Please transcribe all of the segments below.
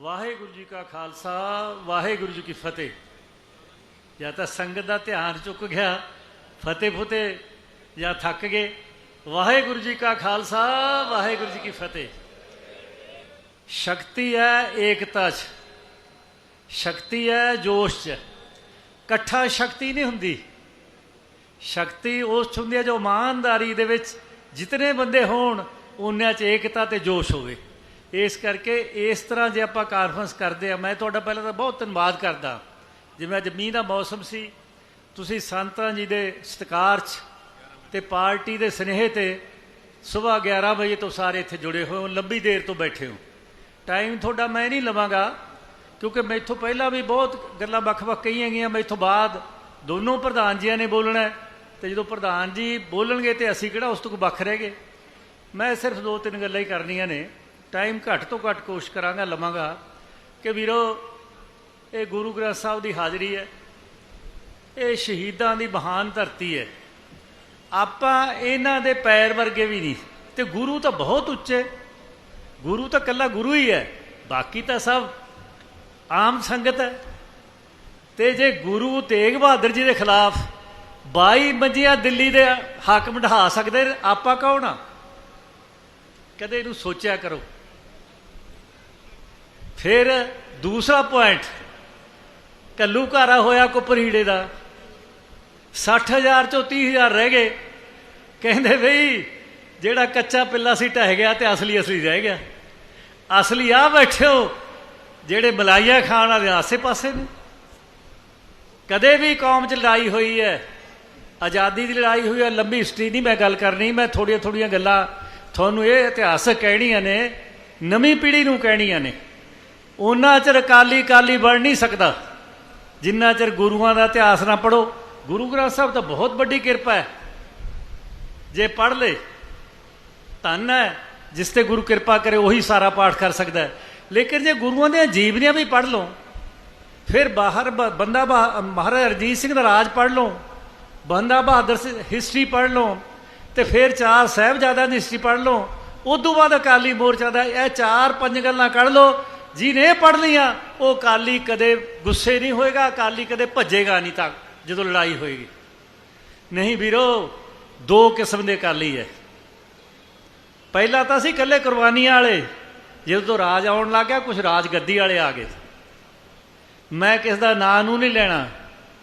ਵਾਹਿਗੁਰੂ ਜੀ ਕਾ ਖਾਲਸਾ, ਵਾਹਿਗੁਰੂ ਜੀ ਕੀ ਫਤਿਹ। ਜਾਂ ਤਾਂ ਸੰਗਤ ਦਾ ਧਿਆਨ ਚੁੱਕ ਗਿਆ, ਫਤਿਹ ਫਤਿਹ, ਜਾਂ ਥੱਕ ਗਏ। ਵਾਹਿਗੁਰੂ ਜੀ ਕਾ ਖਾਲਸਾ, ਵਾਹਿਗੁਰੂ ਜੀ ਕੀ ਫਤਿਹ। ਸ਼ਕਤੀ ਹੈ ਏਕਤਾ 'ਚ। ਸ਼ਕਤੀ ਹੈ ਜੋਸ਼ 'ਚ। ਇਕੱਠਾ ਸ਼ਕਤੀ ਨਹੀਂ ਹੁੰਦੀ। ਸ਼ਕਤੀ ਉਸ 'ਚ ਹੁੰਦੀ ਹੈ ਜੋ ਇਮਾਨਦਾਰੀ ਦੇ ਵਿੱਚ ਜਿਤਨੇ ਬੰਦੇ ਹੋਣ ਉਹਨਾਂ 'ਚ ਏਕਤਾ ਤੇ ਜੋਸ਼ ਹੋਵੇ। ਇਸ ਕਰਕੇ ਇਸ ਤਰ੍ਹਾਂ ਜੇ ਆਪਾਂ ਕਾਨਫਰੰਸ ਕਰਦੇ ਆ, ਮੈਂ ਤੁਹਾਡਾ ਪਹਿਲਾਂ ਤਾਂ ਬਹੁਤ ਧੰਨਵਾਦ ਕਰਦਾ। ਜਿਵੇਂ ਅੱਜ ਮੀਂਹ ਦਾ ਮੌਸਮ ਸੀ, ਤੁਸੀਂ ਸੰਤਾਂ ਜੀ ਦੇ ਸਤਿਕਾਰ 'ਚ ਤੇ ਪਾਰਟੀ ਦੇ ਸਨੇਹ ਤੇ ਸਵੇਰ 11 ਵਜੇ ਤੋਂ ਸਾਰੇ ਇੱਥੇ ਜੁੜੇ ਹੋਏ ਹੋ, ਲੰਬੀ ਦੇਰ ਤੋਂ ਬੈਠੇ ਹੋ। ਟਾਈਮ ਤੁਹਾਡਾ ਮੈਂ ਨਹੀਂ ਲਵਾਂਗਾ, ਕਿਉਂਕਿ ਮੈਥੋਂ ਪਹਿਲਾਂ ਵੀ ਬਹੁਤ ਗੱਲਾਂ ਵੱਖ-ਵੱਖ ਕਹੀਆਂ ਗਈਆਂ, ਮੈਥੋਂ ਬਾਅਦ ਦੋਨੋਂ ਪ੍ਰਧਾਨ ਜੀਆਂ ਨੇ ਬੋਲਣਾ ਹੈ ਤੇ ਜਦੋਂ ਪ੍ਰਧਾਨ ਜੀ ਬੋਲਣਗੇ ਤੇ ਅਸੀਂ ਕਿਹੜਾ ਉਸ ਤੋਂ ਵੱਖ ਰਹਿ ਗਏ। ਮੈਂ ਸਿਰਫ ਦੋ ਤਿੰਨ ਗੱਲਾਂ ਹੀ ਕਰਨੀਆਂ ਨੇ। ਟਾਈਮ ਘੱਟ ਤੋਂ ਘੱਟ ਕੋਸ਼ਿਸ਼ ਕਰਾਂਗਾ, ਲਵਾਂਗਾ ਕਿ ਵੀਰੋ, ਇਹ ਗੁਰੂ ਗ੍ਰੰਥ ਸਾਹਿਬ ਦੀ ਹਾਜ਼ਰੀ ਹੈ। ਇਹ ਸ਼ਹੀਦਾਂ ਦੀ ਮਹਾਨ ਧਰਤੀ ਹੈ। ਆਪਾਂ ਇਹਨਾਂ ਦੇ ਪੈਰ ਵਰਗੇ ਵੀ ਨਹੀਂ। ਤੇ ਗੁਰੂ ਤਾਂ ਬਹੁਤ ਉੱਚੇ। ਗੁਰੂ ਤਾਂ ਕੱਲਾ ਗੁਰੂ ਹੀ ਹੈ। ਬਾਕੀ ਤਾਂ ਸਭ ਆਮ ਸੰਗਤ ਹੈ। ਤੇ ਜੇ ਗੁਰੂ ਤੇਗ ਬਹਾਦਰ ਜੀ ਦੇ ਖਿਲਾਫ 22 ਮੰਜੀਆਂ ਦਿੱਲੀ ਦੇ ਹਾਕਮ ਢਾ ਸਕਦੇ ਆਪਾਂ ਕੌਣ ਆ? ਕਦੇ ਇਹਨੂੰ ਸੋਚਿਆ ਕਰੋ। ਫਿਰ ਦੂਸਰਾ ਪੁਆਇੰਟ ਕੱਲੂ ਘਾਰਾ ਹੋਇਆ ਕੁਪਰੀੜੇ ਦਾ। 60000 ਚੋਂ 30000 ਰਹਿ ਗਏ। ਕਹਿੰਦੇ ਬਈ, ਜਿਹੜਾ ਕੱਚਾ ਪਿੱਲਾ ਸੀ ਢਹਿ ਗਿਆ ਤੇ ਅਸਲੀ ਅਸਲੀ ਰਹਿ ਗਿਆ। ਅਸਲੀ ਆ ਬੈਠਿਓ ਜਿਹੜੇ ਮਲਾਈਆ ਖਾਣ ਵਾਲੇ ਆਸੇ-ਪਾਸੇ ਨੇ। ਕਦੇ ਵੀ ਕੌਮ 'ਚ ਲੜਾਈ ਹੋਈ ਹੈ, ਆਜ਼ਾਦੀ ਦੀ ਲੜਾਈ ਹੋਈ ਹੈ, ਲੰਬੀ ਹਿਸਟਰੀ ਨਹੀਂ ਮੈਂ ਗੱਲ ਕਰਨੀ, ਮੈਂ ਥੋੜੀਆਂ ਥੋੜੀਆਂ ਗੱਲਾਂ ਤੁਹਾਨੂੰ ਇਹ ਇਤਿਹਾਸਕ ਕਹਿਣੀਆਂ ਨੇ, ਨਵੀਂ ਪੀੜ੍ਹੀ ਨੂੰ ਕਹਿਣੀਆਂ ਨੇ। ਉਹਨਾਂ ਚਿਰ ਅਕਾਲੀ ਕਾਲੀ ਬਣ ਨਹੀਂ ਸਕਦਾ। ਜਿੰਨਾ ਚਿਰ ਗੁਰੂਆਂ ਦਾ ਇਤਿਹਾਸ ਨਾ ਪੜੋ ਗੁਰੂ ਗ੍ਰੰਥ ਸਾਹਿਬ ਤਾਂ ਬਹੁਤ ਵੱਡੀ ਕਿਰਪਾ ਹੈ। ਜੇ ਪੜ੍ਹ ਲੇ, ਧੰਨ ਹੈ, ਜਿਸ ਤੇ ਗੁਰੂ ਕਿਰਪਾ ਕਰੇ, ਉਹੀ ਸਾਰਾ ਪਾਠ ਕਰ ਸਕਦਾ ਹੈ। ਲੇਕਿਨ ਜੇ ਗੁਰੂਆਂ ਦੀਆਂ ਜੀਵਨੀਆਂ ਵੀ ਪੜ੍ਹ ਲਓ, ਫਿਰ ਬਾਹਰ ਬ- ਬੰਦਾ ਬਹਾ- ਮਹਾਰਾਜਾ ਰਣਜੀਤ ਸਿੰਘ ਦਾ ਰਾਜ ਪੜ੍ਹ ਲਓ, ਬੰਦਾ ਬਹਾਦਰ ਸਿੰਘ ਹਿਸਟਰੀ ਪੜ੍ਹ ਲਓ, ਤੇ ਫਿਰ ਚਾਰ ਸਾਹਿਬਜ਼ਾਦਿਆਂ ਦੀ ਹਿਸਟਰੀ ਪੜ੍ਹ ਲਓ ਤੋਂ ਬਾਅਦ ਅਕਾਲੀ ਮੋਰਚਾ ਦਾ ਇਹ ਚਾਰ ਪੰਜ ਗੱਲਾਂ ਕੱਢ ਲਓ ਜਿਹਨੇ ਇਹ ਪੜ੍ਹ ਉਹ ਅਕਾਲੀ ਕਦੇ ਗੁੱਸੇ ਨਹੀਂ ਹੋਏਗਾ, ਅਕਾਲੀ ਕਦੇ ਭੱਜੇਗਾ ਨਹੀਂ ਤਾਂ ਜਦੋਂ ਲੜਾਈ ਹੋਏਗੀ। ਨਹੀਂ ਵੀਰੋ, ਦੋ ਕਿਸਮ ਦੇ ਅਕਾਲੀ ਹੈ ਪਹਿਲਾਂ ਤਾਂ ਸੀ ਇਕੱਲੇ ਕੁਰਬਾਨੀਆਂ ਵਾਲੇ, ਜਦੋਂ ਤੋਂ ਰਾਜ ਆਉਣ ਲੱਗ ਗਿਆ ਕੁਝ ਰਾਜ ਗੱਦੀ ਵਾਲੇ ਆ ਗਏ। ਮੈਂ ਕਿਸ ਦਾ ਨਾਂ ਨੂੰ ਨਹੀਂ ਲੈਣਾ,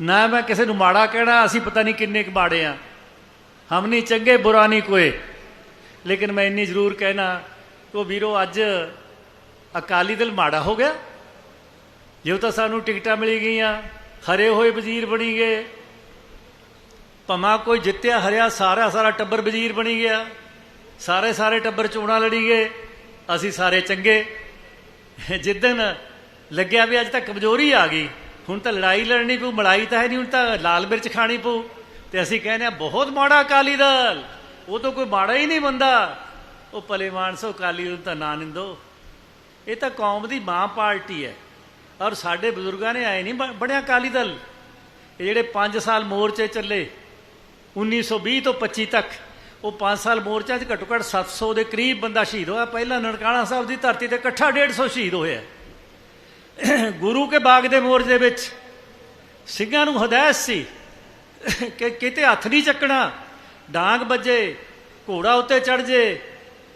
ਨਾ ਮੈਂ ਕਿਸੇ ਨੂੰ ਮਾੜਾ ਕਹਿਣਾ, ਅਸੀਂ ਪਤਾ ਨਹੀਂ ਕਿੰਨੇ ਕੁ ਮਾੜੇ ਆ। ਹਮ ਨਹੀਂ ਚੰਗੇ, ਬੁਰਾ ਨਹੀਂ ਕੋਏ ਲੇਕਿਨ ਮੈਂ ਇੰਨੀ ਜ਼ਰੂਰ ਕਹਿਣਾ ਕਿ ਉਹ ਵੀਰੋ, ਅੱਜ ਅਕਾਲੀ ਦਲ ਮਾੜਾ ਹੋ ਗਿਆ। ਜਿਉ ਤਾਂ ਸਾਨੂੰ ਟਿਕਟਾਂ ਮਿਲੀ ਗਈਆਂ, ਹਰੇ ਹੋਏ ਵਜ਼ੀਰ ਬਣੀ ਗਏ। ਭਮਾ ਕੋਈ ਜਿੱਤਿਆ, ਹਰਿਆ ਸਾਰਾ ਸਾਰਾ ਟੱਬਰ ਵਜ਼ੀਰ ਬਣੀ ਗਿਆ। ਸਾਰੇ ਸਾਰੇ ਟੱਬਰ ਚੋਣਾਂ ਲੜੀ ਗਏ, ਅਸੀਂ ਸਾਰੇ ਚੰਗੇ। ਜਿੱਦਨ ਲੱਗਿਆ ਵੀ ਅੱਜ ਤਾਂ ਕਮਜ਼ੋਰੀ ਆ ਗਈ, ਹੁਣ ਤਾਂ ਲੜਾਈ ਲੜਨੀ ਪਊ ਮੜਾਈ ਤਾਂ ਹੈ ਨਹੀਂ, ਹੁਣ ਤਾਂ ਲਾਲ ਮਿਰਚ ਖਾਣੀ ਪਊ। ਤੇ ਅਸੀਂ ਕਹਿੰਦੇ ਆ ਬਹੁਤ ਮਾੜਾ ਅਕਾਲੀ ਦਲ। ਉਹ ਤਾਂ ਕੋਈ ਮਾੜਾ ਹੀ ਨਹੀਂ ਬੰਦਾ। ਉਹ ਭਲੇ ਮਾਨਸੋ ਅਕਾਲੀ ਦਲ ਤਾਂ ਨਾ ਨਿੰਦੋ। ਇਹ ਤਾਂ ਕੌਮ ਦੀ ਮਾਂ ਪਾਰਟੀ ਹੈ। ਔਰ ਸਾਡੇ ਬਜ਼ੁਰਗਾਂ ਨੇ ਆਏ ਨਹੀਂ, ਬ- ਬਣਿਆ ਅਕਾਲੀ ਦਲ। ਇਹ ਜਿਹੜੇ 5 ਸਾਲ ਮੋਰਚੇ ਚੱਲੇ 1920 ਤੋਂ 25 ਤੱਕ, ਉਹ 5 ਸਾਲ ਮੋਰਚਾ 'ਚ ਘੱਟੋ ਘੱਟ 700 ਦੇ ਕਰੀਬ ਬੰਦਾ ਸ਼ਹੀਦ ਹੋਇਆ। ਪਹਿਲਾਂ ਨਨਕਾਣਾ ਸਾਹਿਬ ਦੀ ਧਰਤੀ ਤੇ ਇਕੱਠਾ 150 ਸ਼ਹੀਦ ਹੋਇਆ। ਗੁਰੂ ਕੇ ਬਾਗ ਦੇ ਮੋਰਚੇ ਵਿੱਚ ਸਿੰਘਾਂ ਨੂੰ ਹਦਾਇਤ ਸੀ ਕਿ ਕਿਤੇ ਹੱਥ ਨਹੀਂ ਚੱਕਣਾ, ਡਾਂਗ ਵੱਜੇ, ਘੋੜਾ ਉੱਤੇ ਚੜ ਜੇ,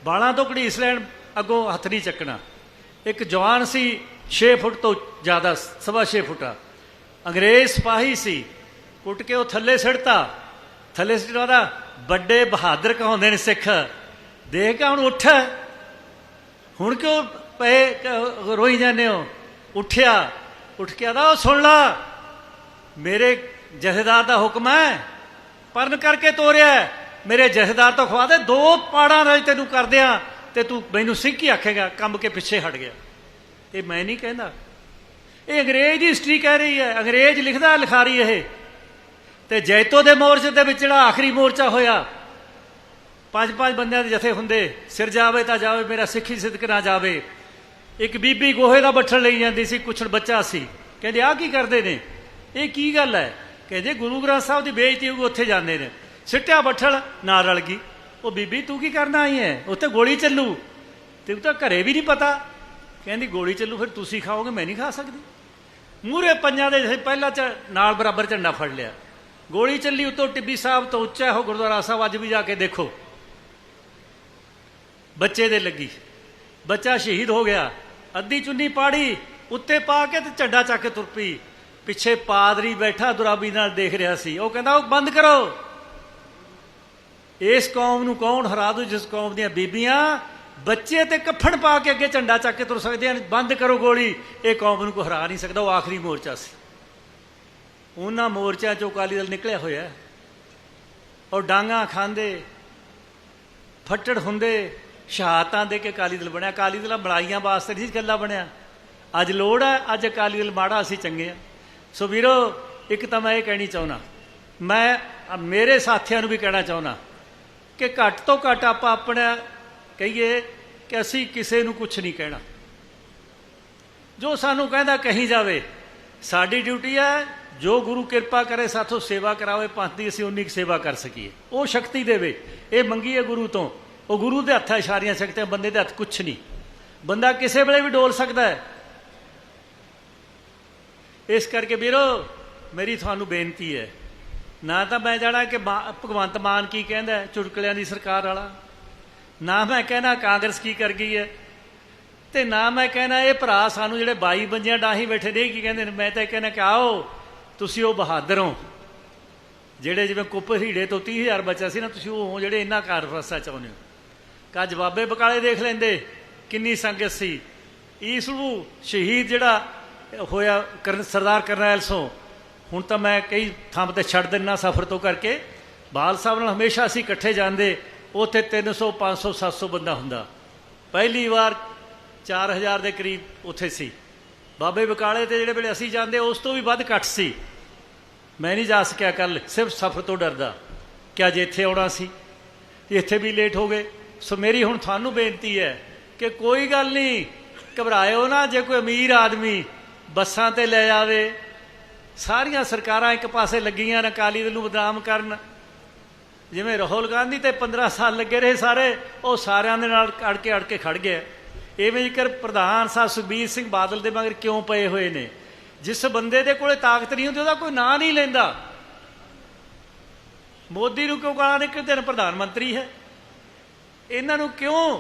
ਬਾਲਾਂ ਤੋਂ ਘੜੀਸ ਲੈਣ ਅੱਗੋਂ ਹੱਥ ਨਹੀਂ ਚੱਕਣਾ। ਇੱਕ ਜਵਾਨ ਸੀ 6 ਫੁੱਟ ਤੋਂ ਜ਼ਿਆਦਾ, ਸਵਾ 6 ਫੁੱਟ। ਅੰਗਰੇਜ਼ ਸਿਪਾਹੀ ਸੀ। ਕੁੱਟ ਕੇ ਉਹ ਥੱਲੇ ਸਿੱਟਤਾ ਥੱਲੇ ਸਿੱਟਣਾ ਵੱਡੇ ਬਹਾਦਰ ਕਹਾਉਂਦੇ ਨੇ ਸਿੱਖ। ਦੇਖ ਕੇ ਹੁਣ ਉੱਠ। ਹੁਣ ਕਿਉਂ ਪਏ ਰੋਈ ਜਾਂਦੇ ਹੋ? ਉੱਠਿਆ। ਉੱਠ ਕੇ ਆਦਾ, ਉਹ ਸੁਣ ਲਾ। ਮੇਰੇ ਜਥੇਦਾਰ ਦਾ ਹੁਕਮ ਹੈ। ਪਰਨ ਕਰਕੇ ਤੋਰਿਆ। ਮੇਰੇ ਜਥੇਦਾਰ ਤੋਂ ਖਵਾ ਦੇ। ਦੋ ਪਾੜਾਂ ਨਾਲ ਤੈਨੂੰ ਕਰਦਿਆਂ ਤੇ ਤੂੰ ਮੈਨੂੰ ਸਿੱਖ ਹੀ ਆਖੇਗਾ ਕੰਮ ਕੇ ਪਿੱਛੇ ਹਟ ਗਿਆ। ਇਹ ਮੈਂ ਨਹੀਂ ਕਹਿੰਦਾ। ਇਹ ਅੰਗਰੇਜ਼ ਦੀ ਹਿਸਟਰੀ ਕਹਿ ਰਹੀ ਹੈ। ਅੰਗਰੇਜ਼ ਲਿਖਦਾ, ਲਿਖਾਰੀ ਇਹ। ਤੇ ਜੈਤੋ ਦੇ ਮੋਰਚੇ ਦੇ ਵਿੱਚ ਜਿਹੜਾ ਆਖਰੀ ਮੋਰਚਾ ਹੋਇਆ ਪੰਜ ਪੰਜ ਬੰਦਿਆਂ ਦੇ ਜਥੇ ਹੁੰਦੇ, ਸਿਰ ਜਾਵੇ ਤਾਂ ਜਾਵੇ, ਮੇਰਾ ਸਿੱਖੀ ਸਿੱਧਕ ਨਾ ਜਾਵੇ। ਇੱਕ ਬੀਬੀ ਗੋਹੇ ਦਾ ਬੱਠਲ ਲਈ ਜਾਂਦੀ ਸੀ, ਕੁਛੜ ਬੱਚਾ ਸੀ। ਕਹਿੰਦੇ ਆ ਕੀ ਕਰਦੇ ਨੇ? ਇਹ ਕੀ ਗੱਲ ਹੈ? ਕਹਿੰਦੇ, ਗੁਰੂ ਗ੍ਰੰਥ ਸਾਹਿਬ ਦੀ ਬੇਇੱਜ਼ਤੀ ਹੋਊਗੀ, ਉੱਥੇ ਜਾਂਦੇ ਨੇ। ਸਿੱਟਿਆ ਬੱਠਲ, ਨਾਲ ਰਲ ਗਈ। ਉਹ ਬੀਬੀ, ਤੂੰ ਕੀ ਕਰਨਾ ਆਈ ਹੈ ਉੱਥੇ ਗੋਲੀ ਚੱਲੂ। ਤੇ ਤਾਂ ਘਰੇ ਵੀ ਨਹੀਂ ਪਤਾ। ਕਹਿੰਦੀ, ਗੋਲੀ ਚੱਲੂ, ਫਿਰ ਤੁਸੀਂ ਖਾਓਗੇ, ਮੈਂ ਨਹੀਂ ਖਾ ਸਕਦੀ। ਮੂਰੇ ਪੰਜਾਂ ਦੇ ਅਸੀਂ ਪਹਿਲਾਂ ਚ ਨਾਲ ਬਰਾਬਰ ਝੰਡਾ ਫੜ ਲਿਆ। ਗੋਲੀ ਚੱਲੀ ਉਤੋਂ ਟਿੱਬੀ ਸਾਹਿਬ ਤੋਂ ਉੱਚਾ, ਉਹ ਗੁਰਦੁਆਰਾ ਸਾਹਿਬ ਅੱਜ ਵੀ ਜਾ ਕੇ ਦੇਖੋ। ਬੱਚੇ ਦੇ ਲੱਗੀ। ਬੱਚਾ ਸ਼ਹੀਦ ਹੋ ਗਿਆ। ਅੱਧੀ ਚੁੰਨੀ ਪਾੜੀ, ਉੱਤੇ ਪਾ ਕੇ ਤੇ ਝੰਡਾ ਚੱਕ ਕੇ ਤੁਰ ਪਈ। ਪਿੱਛੇ ਪਾਦਰੀ ਬੈਠਾ, ਦੁਰਾਬੀ ਨਾਲ ਦੇਖ ਰਿਹਾ ਸੀ। ਉਹ ਕਹਿੰਦਾ, ਉਹ ਬੰਦ ਕਰੋ। ਇਸ ਕੌਮ ਨੂੰ ਕੌਣ ਹਰਾ ਦੂ, ਜਿਸ ਕੌਮ ਦੀਆਂ ਬੀਬੀਆਂ ਬੱਚੇ ਤੇ ਕੱਫਣ ਪਾ ਕੇ ਅੱਗੇ ਝੰਡਾ ਚੱਕ ਕੇ ਤੁਰ ਸਕਦੇ ਹਨ, ਬੰਦ ਕਰੋ ਗੋਲੀ। ਇਹ ਕੌਮ ਨੂੰ ਕੋ ਹਰਾ ਨਹੀਂ ਸਕਦਾ, ਉਹ ਆਖਰੀ ਮੋਰਚਾ ਸੀ। ਉਹਨਾਂ ਮੋਰਚਿਆਂ ਚੋਂ ਅਕਾਲੀ ਦਲ ਨਿਕਲਿਆ ਹੋਇਆ। ਹੈ। ਉਹ ਡਾਂਗਾ ਖਾਂਦੇ, ਫੱਟੜ ਹੁੰਦੇ, ਸ਼ਹਾਦਤਾਂ ਦੇ ਕੇ ਅਕਾਲੀ ਦਲ ਬਣਿਆ। ਅਕਾਲੀ ਦਲ ਬੜਾਈਆਂ ਵਾਸਤੇ ਨਹੀਂ ਗੱਲਾਂ ਬਣਿਆ। ਅੱਜ ਲੋੜ ਹੈ ਅੱਜ ਅਕਾਲੀ ਦਲ ਮਾੜਾ, ਅਸੀਂ ਚੰਗੇ ਆ। ਸੋ ਵੀਰੋ, ਇੱਕ ਤਾਂ ਮੈਂ ਇਹ ਕਹਿਣੀ ਚਾਹੁੰਦਾ। ਮੈਂ ਮੇਰੇ ਸਾਥੀਆਂ ਨੂੰ ਵੀ ਕਹਿਣਾ ਚਾਹੁੰਦਾ। ਕਿ ਘੱਟ ਤੋਂ ਘੱਟ ਆਪਾਂ ਆਪਣਾ ਕਹੀਏ ਕਿ ਅਸੀਂ ਕਿਸੇ ਨੂੰ ਕੁਝ ਨਹੀਂ ਕਹਿਣਾ। ਜੋ ਸਾਨੂੰ ਕਹਿੰਦਾ ਕਹੀ ਜਾਵੇ, ਸਾਡੀ ਡਿਊਟੀ ਹੈ ਜੋ ਗੁਰੂ ਕਿਰਪਾ ਕਰੇ ਸਾਥੋਂ ਸੇਵਾ ਕਰਾਵੇ, ਪੰਥ ਦੀ ਅਸੀਂ ਉਨੀ ਕੁ ਸੇਵਾ ਕਰ ਸਕੀਏ। ਉਹ ਸ਼ਕਤੀ ਦੇਵੇ। ਇਹ ਮੰਗੀ ਹੈ ਗੁਰੂ ਤੋਂ। ਉਹ ਗੁਰੂ ਦੇ ਹੱਥਾਂ ਇਸ਼ਾਰੀਆਂ ਸ਼ਕਤੀਆਂ ਬੰਦੇ ਦੇ ਹੱਥ ਕੁਛ ਨਹੀਂ। ਬੰਦਾ ਕਿਸੇ ਵੇਲੇ ਵੀ ਡੋਲ ਸਕਦਾ ਹੈ। ਇਸ ਕਰਕੇ ਵੀਰੋ, ਮੇਰੀ ਤੁਹਾਨੂੰ ਬੇਨਤੀ ਹੈ ਨਾ ਤਾਂ ਮੈਂ ਜਾਣਾ ਕਿ ਮਾ- ਭਗਵੰਤ ਮਾਨ ਕੀ ਕਹਿੰਦਾ ਚੁਟਕਲਿਆਂ ਦੀ ਸਰਕਾਰ ਵਾਲਾ। ਨਾ ਮੈਂ ਕਹਿਣਾ ਕਾਂਗਰਸ ਕੀ ਕਰ ਗਈ ਹੈ। ਤੇ ਨਾ ਮੈਂ ਕਹਿਣਾ ਇਹ ਭਰਾ ਸਾਨੂੰ ਜਿਹੜੇ 22 ਬੰਜਿਆਂ ਡਾਹੀ ਬੈਠੇ ਨੇ ਕੀ ਕਹਿੰਦੇ ਨੇ? ਮੈਂ ਤਾਂ ਇਹ ਕਹਿਣਾ ਕਿ ਆਓ, ਤੁਸੀਂ ਉਹ ਬਹਾਦਰ ਹੋ। ਜਿਹੜੇ ਜਿਵੇਂ ਕੁੱਪ ਹੀੜੇ ਤੋਂ 30000 ਬਚਿਆ ਸੀ ਨਾ, ਤੁਸੀਂ ਉਹ ਹੋ ਜਿਹੜੇ ਇੰਨਾ ਕਾਰਫਰਸਾ ਚਾਹੁੰਦੇ ਹੋ। ਕਾ ਜਵਾਬੇ ਬਕਾਲੇ ਦੇਖ ਲੈਂਦੇ, ਕਿੰਨੀ ਸੰਗਤ ਸੀ। ਈਸੂ ਸ਼ਹੀਦ ਜਿਹੜਾ ਹੋਇਆ ਕਰਨ- ਸਰਦਾਰ ਕਰਨੈਲ ਸੋ ਹੁਣ ਤਾਂ ਮੈਂ ਕਈ ਥਾਂ ਤੇ ਛੱਡ ਦਿੰਨਾ ਸਫ਼ਰ ਤੋਂ ਕਰਕੇ। ਬਾਲ ਸਾਹਿਬ ਨਾਲ ਹਮੇਸ਼ਾ ਅਸੀਂ ਇਕੱਠੇ ਜਾਂਦੇ, ਉੱਥੇ 300 500 700 ਬੰਦਾ ਹੁੰਦਾ। ਪਹਿਲੀ ਵਾਰ 4000 ਦੇ ਕਰੀਬ ਉੱਥੇ ਸੀ। ਬਾਬੇ ਬਕਾਲੇ ਤੇ ਜਿਹੜੇ ਵੇਲੇ ਅਸੀਂ ਜਾਂਦੇ, ਉਸ ਤੋਂ ਵੀ ਵੱਧ ਘੱਟ ਸੀ। ਮੈਂ ਨਹੀਂ ਜਾ ਸਕਿਆ ਕੱਲ ਸਿਰਫ ਸਫ਼ਰ ਤੋਂ ਡਰਦਾ। ਕਿ ਅੱਜ ਇੱਥੇ ਆਉਣਾ ਸੀ? ਇੱਥੇ ਵੀ ਲੇਟ ਹੋ ਗਏ। ਸੋ ਮੇਰੀ ਹੁਣ ਤੁਹਾਨੂੰ ਬੇਨਤੀ ਹੈ ਕਿ ਕੋਈ ਗੱਲ ਨਹੀਂ, ਘਬਰਾਇਓ ਨਾ। ਜੇ ਕੋਈ ਅਮੀਰ ਆਦਮੀ ਬੱਸਾਂ ਤੇ ਲੈ ਜਾਵੇ ਸਾਰੀਆਂ ਸਰਕਾਰਾਂ ਇੱਕ ਪਾਸੇ ਲੱਗੀਆਂ ਨੇ, ਅਕਾਲੀ ਦਲ ਨੂੰ ਬਦਨਾਮ ਕਰਨ। ਜਿਵੇਂ ਰਾਹੁਲ ਗਾਂਧੀ ਤੇ 15 ਸਾਲ ਲੱਗੇ ਰਹੇ ਸਾਰੇ, ਉਹ ਸਾਰਿਆਂ ਦੇ ਨਾਲ ਅੜ ਕੇ ਅੜ ਕੇ ਖੜ ਗਏ। ਇਵੇਂ ਜੇਕਰ ਪ੍ਰਧਾਨ ਸਾਹਿਬ ਸੁਖਬੀਰ ਸਿੰਘ ਬਾਦਲ ਦੇ ਮਗਰ ਕਿਉਂ ਪਏ ਹੋਏ ਨੇ? ਜਿਸ ਬੰਦੇ ਦੇ ਕੋਲੇ ਤਾਕਤ ਨਹੀਂ ਹੁੰਦੀ, ਉਹਦਾ ਕੋਈ ਨਾਂ ਨਹੀਂ ਲੈਂਦਾ। ਮੋਦੀ ਨੂੰ ਕਿਉਂ ਗਾਲਾਂ ਨਿਕਲਦੇ ਨੇ ਪ੍ਰਧਾਨ ਮੰਤਰੀ ਹੈ। ਇਹਨਾਂ ਨੂੰ ਕਿਉਂ?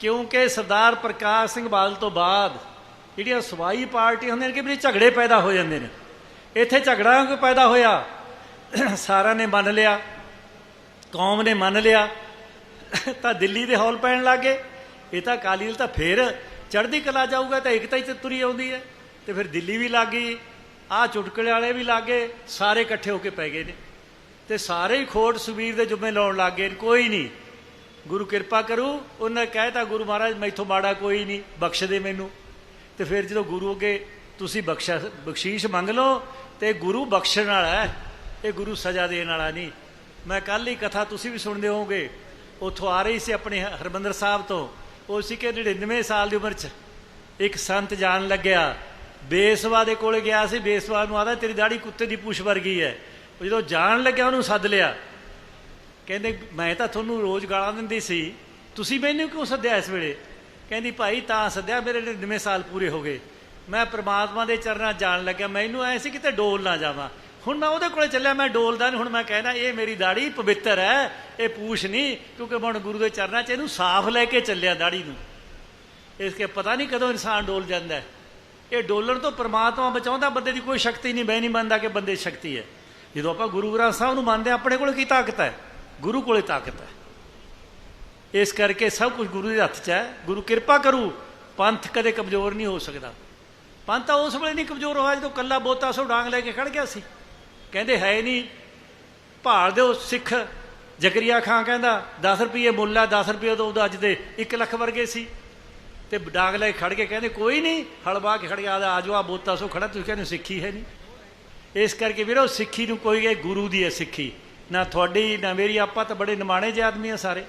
ਕਿਉਂਕਿ ਸਰਦਾਰ ਪ੍ਰਕਾਸ਼ ਸਿੰਘ ਬਾਦਲ ਤੋਂ ਬਾਅਦ ਜਿਹੜੀਆਂ ਸਵਾਈ ਪਾਰਟੀ ਹੁੰਦੀਆਂ ਨੇ, ਕਿ ਵੀ ਝਗੜੇ ਪੈਦਾ ਹੋ ਜਾਂਦੇ ਨੇ। ਇੱਥੇ ਝਗੜਾ ਕਿਉਂ ਪੈਦਾ ਹੋਇਆ। ਸਾਰਿਆਂ ਨੇ ਮੰਨ ਲਿਆ। ਕੌਮ ਨੇ ਮੰਨ ਲਿਆ। ਤਾਂ ਦਿੱਲੀ ਦੇ ਹੌਲ ਪੈਣ ਲੱਗੇ ਇਹ ਤਾਂ ਅਕਾਲੀ ਤਾਂ ਫੇਰ ਚੜ੍ਹਦੀ ਕਲਾ ਜਾਊਗਾ ਤਾਂ ਇੱਕ ਤਾਂ ਹੀ ਤੇ ਤੁਰੀ ਆਉਂਦੀ ਹੈ ਤੇ ਫਿਰ ਦਿੱਲੀ ਵੀ ਲੱਗ ਗਈ। ਆਹ ਚੁਟਕਲੇ ਵਾਲੇ ਵੀ ਲੱਗੇ ਸਾਰੇ ਇਕੱਠੇ ਹੋ ਕੇ ਪੈ ਗਏ ਨੇ। ਤੇ ਸਾਰੇ ਹੀ ਖੋਟ ਸੁਬੀਰ ਦੇ ਜੁਮੇ ਲਾਉਣ ਲੱਗ ਗਏ ਕੋਈ ਨਹੀਂ। ਗੁਰੂ ਕਿਰਪਾ ਕਰੂ। ਉਹਨੇ ਕਹਿਤਾ ਗੁਰੂ ਮਹਾਰਾਜ, ਮੈਥੋਂ ਮਾੜਾ ਕੋਈ ਨਹੀਂ। ਬਖਸ਼ ਦੇ ਮੈਨੂੰ। ਤੇ ਫਿਰ ਜਦੋਂ ਗੁਰੂ ਅੱਗੇ ਤੁਸੀਂ ਬਖਸ਼ਾ ਬਖਸ਼ੀਸ਼ ਮੰਗ ਲਓ ਤੇ ਗੁਰੂ ਬਖਸ਼ਣ ਵਾਲਾ ਹੈ, ਇਹ ਗੁਰੂ ਸਜ਼ਾ ਦੇਣ ਵਾਲਾ ਨਹੀਂ। ਮੈਂ ਕੱਲ ਹੀ ਕਥਾ ਤੁਸੀਂ ਵੀ ਸੁਣਦੇ ਹੋਵੋਗੇ, ਉੱਥੋਂ ਆ ਰਹੀ ਸੀ ਆਪਣੇ ਹਰਮੰਦਰ ਸਾਹਿਬ ਤੋਂ। ਉਹ ਸੀ ਕਿ 99 ਸਾਲ ਦੀ ਉਮਰ 'ਚ ਇੱਕ ਸੰਤ ਜਾਣ ਲੱਗਿਆ। ਬੇਸਵਾ ਦੇ ਕੋਲੇ ਗਿਆ ਸੀ, ਬੇਸਵਾ ਨੂੰ ਆਦਾ ਤੇਰੀ ਦਾੜੀ ਕੁੱਤੇ ਦੀ ਪੂਛ ਵਰਗੀ ਹੈ। ਉਹ ਜਦੋਂ ਜਾਣ ਲੱਗਿਆ, ਉਹਨੂੰ ਸੱਦ ਲਿਆ। ਕਹਿੰਦੇ, ਮੈਂ ਤਾਂ ਤੁਹਾਨੂੰ ਰੋਜ਼ ਗਾਲਾਂ ਦਿੰਦੀ ਸੀ। ਤੁਸੀਂ ਮੈਨੂੰ ਕਿਉਂ ਸੱਦਿਆ ਇਸ ਵੇਲੇ? ਕਹਿੰਦੀ, ਭਾਈ, ਤਾਂ ਸੱਦਿਆ, ਮੇਰੇ 99 ਸਾਲ ਪੂਰੇ ਹੋ ਗਏ। ਮੈਂ ਪ੍ਰਮਾਤਮਾ ਦੇ ਚਰਨਾਂ 'ਚ ਜਾਣ ਲੱਗਿਆ ਮੈਨੂੰ ਐ ਸੀ ਕਿਤੇ ਡੋਲ ਨਾ ਜਾਵਾਂ। ਹੁਣ ਮੈਂ ਉਹਦੇ ਕੋਲੇ ਚੱਲਿਆ ਮੈਂ ਡੋਲਦਾ ਨਹੀਂ ਹੁਣ ਮੈਂ ਕਹਿਣਾ ਇਹ ਮੇਰੀ ਦਾੜੀ ਪਵਿੱਤਰ ਹੈ ਇਹ ਪੂਛ ਨਹੀਂ ਕਿਉਂਕਿ ਮੈਂ ਹੁਣ ਗੁਰੂ ਦੇ ਚਰਨਾਂ 'ਚ ਇਹਨੂੰ ਸਾਫ਼ ਲੈ ਕੇ ਚੱਲਿਆ ਦਾੜੀ ਨੂੰ। ਇਸ ਕੇ ਪਤਾ ਨਹੀਂ ਕਦੋਂ ਇਨਸਾਨ ਡੋਲ ਜਾਂਦਾ ਇਹ ਡੋਲਣ ਤੋਂ ਪ੍ਰਮਾਤਮਾ ਬਚਾਉਂਦਾ ਬੰਦੇ ਦੀ ਕੋਈ ਸ਼ਕਤੀ ਨਹੀਂ ਮੈਂ ਨਹੀਂ ਮੰਨਦਾ ਕਿ ਬੰਦੇ 'ਚ ਸ਼ਕਤੀ ਹੈ। ਜਦੋਂ ਆਪਾਂ ਗੁਰੂ ਗ੍ਰੰਥ ਸਾਹਿਬ ਨੂੰ ਮੰਨਦੇ ਹਾਂ, ਆਪਣੇ ਕੋਲ ਕੀ ਤਾਕਤ ਹੈ? ਗੁਰੂ ਕੋਲੇ ਤਾਕਤ ਹੈ। ਇਸ ਕਰਕੇ ਸਭ ਕੁਝ ਗੁਰੂ ਦੇ ਹੱਥ 'ਚ ਹੈ। ਗੁਰੂ ਕਿਰਪਾ ਕਰੂ ਪੰਥ ਕਦੇ ਕਮਜ਼ੋਰ ਨਹੀਂ ਹੋ ਸਕਦਾ। ਪੰਥ ਤਾਂ ਉਸ ਵੇਲੇ ਨਹੀਂ ਕਮਜ਼ੋਰ ਹੋਇਆ ਜਦੋਂ ਕੱਲਾ ਬੋਤਾ ਸੋ ਡਾਂਗ ਲੈ ਕੇ ਖੜ ਗਿਆ ਸੀ। ਕਹਿੰਦੇ, ਹੈ ਨਹੀਂ। ਭਾਲ ਦਿਓ, ਸਿੱਖ ਜ਼ਕਰੀਆ ਖਾਨ ਕਹਿੰਦਾ 10 ਰੁਪਏ ਮੁੱਲ ਹੈ 10 ਰੁਪਏ ਤੋਂ ਉਹਦਾ ਅੱਜ ਦੇ 1 ਲੱਖ ਵਰਗੇ ਸੀ। ਤੇ ਡਾਂਗ ਲੈ ਕੇ ਖੜ ਕੇ ਕਹਿੰਦੇ, ਕੋਈ ਨਹੀਂ ਹਲਵਾ ਕੇ ਖੜ ਗਿਆ, ਆ ਜਾਓ, ਆ ਬੋਤਾ ਸੋ ਖੜਾ, ਤੁਸੀਂ ਕਹਿੰਦੇ ਸਿੱਖੀ ਹੈ ਨਹੀਂ। ਇਸ ਕਰਕੇ ਵੀਰੋ, ਸਿੱਖੀ ਨੂੰ ਕੋਈ ਇਹ ਗੁਰੂ ਦੀ ਹੈ ਸਿੱਖੀ। ਨਾ ਤੁਹਾਡੀ, ਨਾ ਮੇਰੀ, ਆਪਾਂ ਤਾਂ ਬੜੇ ਨਿਮਾਣੇ ਜਿਹੇ ਆਦਮੀ ਆ ਸਾਰੇ।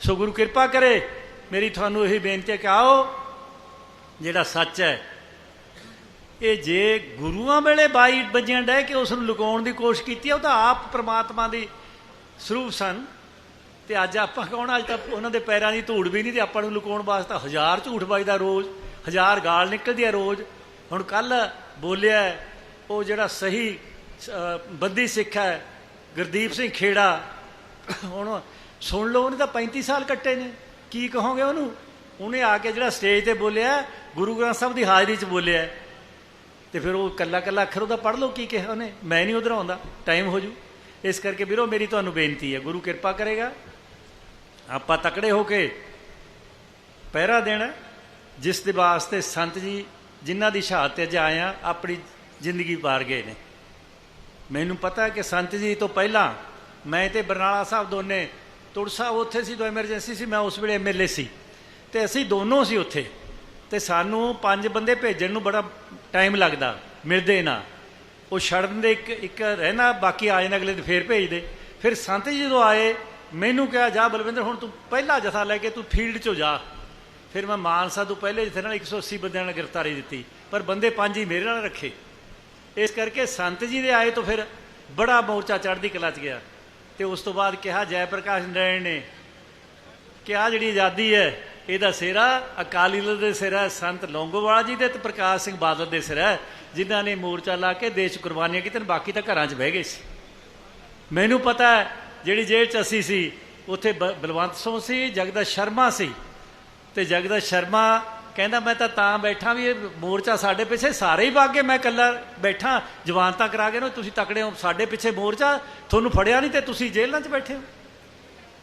ਸੋ ਗੁਰੂ ਕਿਰਪਾ ਕਰੇ, ਮੇਰੀ ਤੁਹਾਨੂੰ ਇਹੀ ਬੇਨਤੀ ਹੈ ਕਿ ਆਓ, ਜਿਹੜਾ ਸੱਚ ਹੈ ਇਹ ਜੇ ਗੁਰੂਆਂ ਵੇਲੇ ਬਾਈ ਬੱਜਿਆਂ ਡਹਿ ਕੇ ਉਸ ਨੂੰ ਲੁਕਾਉਣ ਦੀ ਕੋਸ਼ਿਸ਼ ਕੀਤੀ ਹੈ ਉਹ ਤਾਂ ਆਪ ਪ੍ਰਮਾਤਮਾ ਦੀ ਸਰੂਪ ਸਨ। ਤੇ ਅੱਜ ਆਪਾਂ ਕੌਣ? ਅੱਜ ਤਾਂ ਉਹਨਾਂ ਦੇ ਪੈਰਾਂ ਦੀ ਧੂੜ ਵੀ ਨਹੀਂ ਤੇ ਆਪਾਂ ਨੂੰ ਲੁਕਾਉਣ ਵਾਸਤੇ ਹਜ਼ਾਰ ਝੂਠ ਵੱਜਦਾ ਰੋਜ਼, ਹਜ਼ਾਰ ਗਾਲ ਨਿਕਲਦੀ ਹੈ ਰੋਜ਼। ਹੁਣ ਕੱਲ ਬੋਲਿਆ ਉਹ ਜਿਹੜਾ ਸਹੀ ਬੰਦੀ ਸਿੱਖ ਹੈ, ਗੁਰਦੀਪ ਸਿੰਘ ਖੇੜਾ। ਹੁਣ ਸੁਣ ਲਓ, ਉਹਨੇ ਤਾਂ 35 ਸਾਲ ਕੱਟੇ ਨੇ। ਕੀ ਕਹੋਗੇ ਉਹਨੂੰ? ਉਹਨੇ ਆ ਕੇ ਜਿਹੜਾ ਸਟੇਜ ਤੇ ਬੋਲਿਆ, ਗੁਰੂ ਗ੍ਰੰਥ ਸਾਹਿਬ ਦੀ ਹਾਜ਼ਰੀ 'ਚ ਬੋਲਿਆ। ਤੇ ਫਿਰ ਉਹ ਕੱਲਾ ਕੱਲਾ ਅੱਖਰ ਉਹਦਾ ਪੜ੍ਹ ਲਓ, ਕੀ ਕਿਹਾ ਉਹਨੇ? ਮੈਂ ਨਹੀਂ ਉਧਰ ਆਉਂਦਾ ਟਾਈਮ ਹੋ ਜੂ। ਇਸ ਕਰਕੇ ਵੀਰੋ, ਮੇਰੀ ਤੁਹਾਨੂੰ ਬੇਨਤੀ ਹੈ, ਗੁਰੂ ਕਿਰਪਾ ਕਰੇਗਾ। ਆਪਾਂ ਤਕੜੇ ਹੋ ਕੇ ਪਹਿਰਾ ਦੇਣਾ ਜਿਸ ਦੇ ਵਾਸਤੇ ਸੰਤ ਜੀ ਜਿਨ੍ਹਾਂ ਦੀ ਸ਼ਹਾਦਤ ਤੇ ਅੱਜ ਆਪਣੀ ਜ਼ਿੰਦਗੀ ਪਾਰ ਗਏ ਨੇ। ਮੈਨੂੰ ਪਤਾ ਕਿ ਸੰਤ ਜੀ ਤੋਂ ਪਹਿਲਾਂ ਮੈਂ ਤੇ ਬਰਨਾਲਾ ਸਾਹਿਬ ਦੋਨੇ ਤੁਰਸਾ ਉੱਥੇ ਸੀ ਦੋ ਐਮਰਜੈਂਸੀ ਸੀ, ਮੈਂ ਉਸ ਵੇਲੇ ਐਮਐਲਏ ਸੀ। ਤੇ ਅਸੀਂ ਦੋਨੋਂ ਸੀ ਉੱਥੇ। ਤੇ ਸਾਨੂੰ ਪੰਜ ਬੰਦੇ ਭੇਜਣ ਨੂੰ ਬੜਾ ਟਾਈਮ ਲੱਗਦਾ, ਮਿਲਦੇ ਨਾ। ਉਹ ਛੱਡਣ ਦੇ ਇੱਕ ਇੱਕ ਰਹਿਣਾ, ਬਾਕੀ ਆ ਜਾਣ ਅਗਲੇ ਦਿਨ ਫੇਰ ਭੇਜਦੇ। ਫਿਰ ਸੰਤ ਜੀ ਜਦੋਂ ਆਏ, ਮੈਨੂੰ ਕਿਹਾ, ਜਾ ਬਲਵਿੰਦਰ, ਹੁਣ ਤੂੰ ਪਹਿਲਾ ਜਥਾ ਲੈ ਕੇ ਤੂੰ ਫੀਲਡ 'ਚੋਂ ਜਾ। ਫਿਰ ਮੈਂ ਮਾਨਸਾ ਤੋਂ ਪਹਿਲੇ ਜਥੇ ਨਾਲ 180 ਬੰਦਿਆਂ ਨਾਲ ਗ੍ਰਿਫਤਾਰੀ ਦਿੱਤੀ, ਪਰ ਬੰਦੇ ਪੰਜ ਹੀ ਮੇਰੇ ਨਾਲ ਰੱਖੇ। ਇਸ ਕਰਕੇ ਸੰਤ ਜੀ ਦੇ ਆਏ ਤੋਂ ਫਿਰ ਬੜਾ ਮੋਰਚਾ ਚੜ੍ਹਦੀ ਕਲਾ 'ਚ ਗਿਆ। ਤੇ ਉਸ ਤੋਂ ਬਾਅਦ ਕਿਹਾ, ਜੈ ਪ੍ਰਕਾਸ਼ ਨਾਰਾਇਣ ਨੇ ਕਿ ਆ ਜਿਹੜੀ ਆਜ਼ਾਦੀ ਹੈ ਇਹਦਾ ਸਿਰਾ ਅਕਾਲੀ ਦਲ ਦੇ ਸਿਰ ਹੈ, ਸੰਤ ਲੌਂਗੋਵਾਲਾ ਜੀ ਦੇ ਤੇ ਪ੍ਰਕਾਸ਼ ਸਿੰਘ ਬਾਦਲ ਦੇ ਸਿਰ ਹੈ, ਜਿਨ੍ਹਾਂ ਨੇ ਮੋਰਚਾ ਲਾ ਕੇ ਦੇਸ਼ ਕੁਰਬਾਨੀਆਂ ਕੀਤੀਆਂ ਤੇ ਬਾਕੀ ਤਾਂ ਘਰਾਂ 'ਚ ਬਹਿ ਗਏ ਸੀ। ਮੈਨੂੰ ਪਤਾ ਜਿਹੜੀ ਜੇਲ੍ਹ 'ਚ ਅਸੀਂ ਸੀ, ਉੱਥੇ ਬ- ਬਲਵੰਤ ਸਿੰਘ ਸੀ ਜਗਦਾ ਸ਼ਰਮਾ ਸੀ। ਤੇ ਜਗਦਾ ਸ਼ਰਮਾ ਕਹਿੰਦਾ, ਮੈਂ ਤਾਂ ਤਾਂ ਬੈਠਾ ਵੀ ਇਹ ਮੋਰਚਾ ਸਾਡੇ ਪਿੱਛੇ ਸਾਰੇ ਹੀ ਵਾਗੇ ਮੈਂ ਇਕੱਲਾ ਬੈਠਾ ਜਵਾਨਤਾ ਕਰਾ ਕੇ ਨਾ, ਤੁਸੀਂ ਤਕੜੇ ਹੋ, ਸਾਡੇ ਪਿੱਛੇ ਮੋਰਚਾ, ਤੁਹਾਨੂੰ ਫੜਿਆ ਨਹੀਂ ਤੇ ਤੁਸੀਂ ਜੇਲ੍ਹਾਂ 'ਚ ਬੈਠੇ ਹੋ।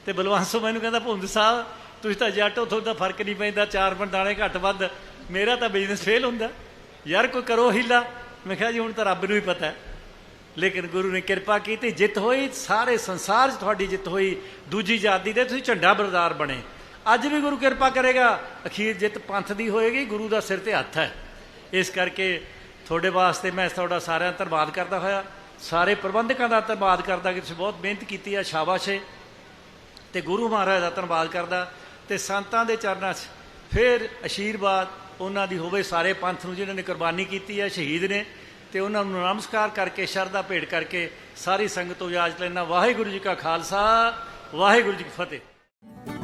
ਤੇ ਬਲਵੰਤ ਸਿੰਘ ਮੈਨੂੰ ਕਹਿੰਦਾ, ਭੁੰਦ ਸਾਹਿਬ ਤੁਸੀਂ ਤਾਂ ਜੱਟ ਹੋ ਤੁਹਾਡਾ ਫ਼ਰਕ ਨਹੀਂ ਪੈਂਦਾ, ਚਾਰ ਬੰਦਾਣੇ ਘੱਟ ਵੱਧ। ਮੇਰਾ ਤਾਂ ਬਿਜ਼ਨਸ ਫੇਲ ਹੁੰਦਾ। ਯਾਰ, ਕੋਈ ਕਰੋ ਹੀਲਾ। ਮੈਂ ਕਿਹਾ ਜੀ, ਹੁਣ ਤਾਂ ਰੱਬ ਨੂੰ ਹੀ ਪਤਾ ਹੈ। ਲੇਕਿਨ ਗੁਰੂ ਨੇ ਕਿਰਪਾ ਕੀਤੀ, ਜਿੱਤ ਹੋਈ, ਸਾਰੇ ਸੰਸਾਰ 'ਚ ਤੁਹਾਡੀ ਜਿੱਤ ਹੋਈ। ਦੂਜੀ ਜਾਤੀ ਦੇ ਤੁਸੀਂ ਝੰਡਾ ਬਰਦਾਰ ਬਣੇ। ਅੱਜ ਵੀ ਗੁਰੂ ਕਿਰਪਾ ਕਰੇਗਾ। ਅਖੀਰ ਜਿੱਤ ਪੰਥ ਦੀ ਹੋਏਗੀ, ਗੁਰੂ ਦਾ ਸਿਰ ਤੇ ਹੱਥ ਹੈ। ਇਸ ਕਰਕੇ ਤੁਹਾਡੇ ਵਾਸਤੇ ਮੈਂ ਤੁਹਾਡਾ ਸਾਰਿਆਂ ਦਾ ਧੰਨਵਾਦ ਕਰਦਾ ਹੋਇਆ। ਸਾਰੇ ਪ੍ਰਬੰਧਕਾਂ ਦਾ ਧੰਨਵਾਦ ਕਰਦਾ ਕਿ ਤੁਸੀਂ ਬਹੁਤ ਮਿਹਨਤ ਕੀਤੀ ਆ ਸ਼ਾਬਾਸ਼ ਹੈ। ਤੇ ਗੁਰੂ ਮਹਾਰਾਜ ਦਾ ਧੰਨਵਾਦ ਕਰਦਾ। ਤੇ ਸੰਤਾਂ ਦੇ ਚਰਨਾਂ 'ਚ। ਫਿਰ ਅਸ਼ੀਰਵਾਦ ਉਹਨਾਂ ਦੀ ਹੋਵੇ, ਸਾਰੇ ਪੰਥ ਨੂੰ ਜਿਨ੍ਹਾਂ ਨੇ ਕੁਰਬਾਨੀ ਕੀਤੀ ਹੈ, ਸ਼ਹੀਦ ਨੇ, ਤੇ ਉਹਨਾਂ ਨੂੰ ਨਮਸਕਾਰ ਕਰਕੇ, ਸ਼ਰਧਾ ਭੇਟ ਕਰਕੇ ਸਾਰੀ ਸੰਗਤ ਤੋਂ ਇਜਾਜ਼ਤ ਲੈਣਾ ਵਾਹਿਗੁਰੂ ਜੀ ਕਾ ਖਾਲਸਾ, ਵਾਹਿਗੁਰੂ ਜੀ ਕੀ ਫਤਿਹ।